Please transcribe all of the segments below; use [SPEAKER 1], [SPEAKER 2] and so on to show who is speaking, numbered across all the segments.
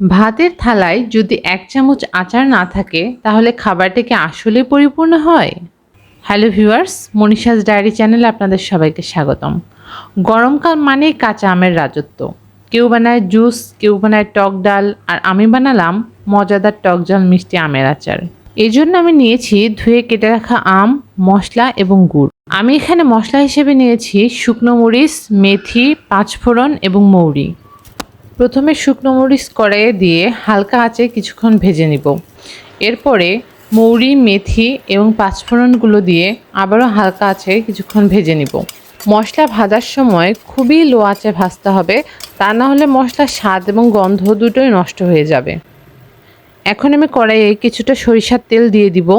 [SPEAKER 1] ভাতের থালায় যদি এক চামচ আচার না থাকে, তাহলে খাবারটা কি আসলে পরিপূর্ণ হয়? হ্যালো ভিউয়ার্স মনীষাস ডায়েরি চ্যানেলে আপনাদের সবাইকে স্বাগতম। গরমকাল মানেই কাঁচা আমের রাজত্ব। কেউ বানায় জুস, কেউ বানায় টক ডাল, আর আমি বানালাম মজাদার টক জল মিষ্টি আমের আচার। এই জন্য আমি নিয়েছি ধুয়ে কেটে রাখা আম, মশলা এবং গুড়। আমি এখানে মশলা হিসেবে নিয়েছি শুকনো মরিচ, মেথি, পাঁচফোড়ন এবং মৌরি। প্রথমে শুকনো মরিচ কড়াইয়ে দিয়ে হালকা আঁচে কিছুক্ষণ ভেজে নিব। এরপরে মৌরি, মেথি এবং পাঁচফোড়নগুলো দিয়ে আবারও হালকা আঁচে কিছুক্ষণ ভেজে নিব। মশলা ভাজার সময় খুবই লো আঁচে ভাজতে হবে, তা না হলে মশলার স্বাদ এবং গন্ধ দুটোই নষ্ট হয়ে যাবে। এখন আমি কড়াইয়ে কিছুটা সরিষার তেল দিয়ে দিব।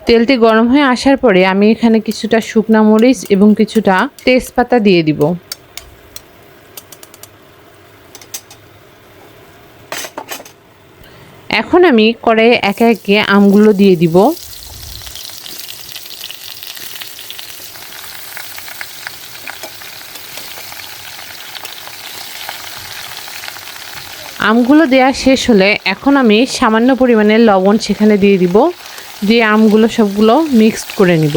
[SPEAKER 1] তেলটি গরম হয়ে আসার পরে আমি এখানে কিছুটা শুকনা মরিচ এবং কিছুটা তেজপাতা দিয়ে দিব। এখন আমি কড়াইয়ে একে একে আমগুলো দিয়ে দিব। আমগুলো দেওয়া শেষ হলে এখন আমি সামান্য পরিমাণে লবণ সেখানে দিয়ে দিব, দিয়ে আমগুলো সবগুলো মিক্সড করে নিব।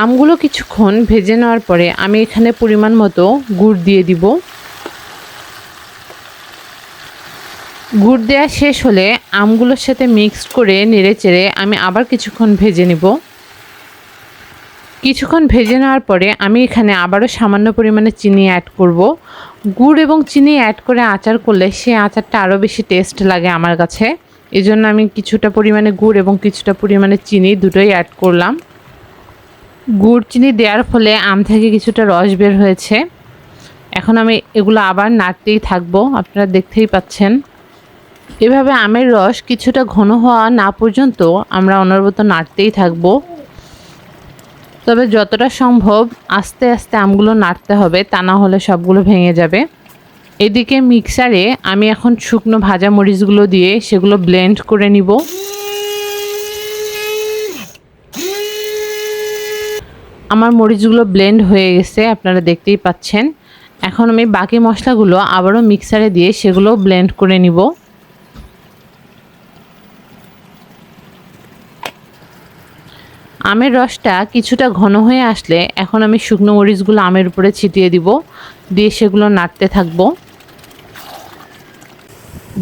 [SPEAKER 1] আমগুলো কিছুক্ষণ ভেজে নেওয়ার পরে আমি এখানে পরিমাণ মতো গুড় দিয়ে দিব। গুড় দেওয়া শেষ হলে আমগুলোর সাথে মিক্সড করে নেড়ে চেড়ে আমি আবার কিছুক্ষণ ভেজে নিব। কিছুক্ষণ ভেজে নেওয়ার পরে আমি এখানে আবারও সামান্য পরিমাণে চিনি অ্যাড করব। গুড় এবং চিনি অ্যাড করে আচার করলে সে আচারটা আরও বেশি টেস্ট লাগে আমার কাছে। এই জন্য আমি কিছুটা পরিমাণে গুড় এবং কিছুটা পরিমাণে চিনি দুটোই অ্যাড করলাম। গুড় চিনি দেওয়ার ফলে আম থেকে কিছুটা রস বের হয়েছে। এখন আমি এগুলো আবার নাড়তেই থাকব, আপনারা দেখতেই পাচ্ছেন। এভাবে আমের রস কিছুটা ঘন হওয়া না পর্যন্ত আমরা অনবরত নাড়তেই থাকব। তবে যতটা সম্ভব আস্তে আস্তে আমগুলো নাড়তে হবে, তা না হলে সবগুলো ভেঙে যাবে। এদিকে মিক্সারে আমি এখন শুকনো ভাজা মরিচগুলো দিয়ে সেগুলো ব্লেন্ড করে নিব। আমার মরিচগুলো ব্লেন্ড হয়ে গেছে, আপনারা দেখতেই পাচ্ছেন। এখন আমি বাকি মশলাগুলো আবারও মিক্সারে দিয়ে সেগুলো ব্লেন্ড করে নিব। আমের রসটা কিছুটা ঘন হয়ে আসলে এখন আমি শুকনো মরিচগুলো আমের উপরে ছিটিয়ে দিব, দিয়ে সেগুলো নাড়তে থাকব।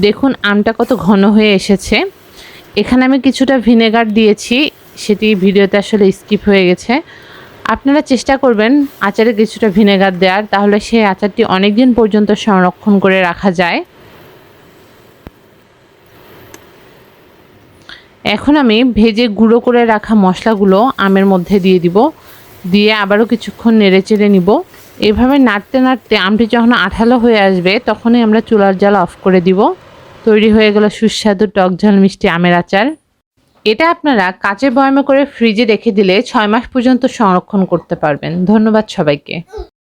[SPEAKER 1] দেখুন, আমটা কত ঘন হয়ে এসেছে। এখানে আমি কিছুটা ভিনেগার দিয়েছি, সেটি ভিডিওতে আসলে স্কিপ হয়ে গেছে। আপনারা চেষ্টা করবেন আচারে কিছুটা ভিনেগার দেওয়ার তাহলে সেই আচারটি অনেক দিন পর্যন্ত সংরক্ষণ করে রাখা যায়। এখন আমি ভেজে গুঁড়ো করে রাখা মশলাগুলো আমের মধ্যে দিয়ে দিব, দিয়ে আবারও কিছুক্ষণ নেড়ে চেড়ে নিব। এভাবে নাড়তে নাড়তে আমটি যখন আঠালো হয়ে আসবে, তখনই আমরা চুলার জাল অফ করে দিব। তৈরি হয়ে গেল সুস্বাদু টক ঝাল মিষ্টি আমের আচার। এটা আপনারা কাচের বয়ামে করে ফ্রিজে রেখে দিলে ছয় মাস পর্যন্ত সংরক্ষণ করতে পারবেন। ধন্যবাদ সবাইকে।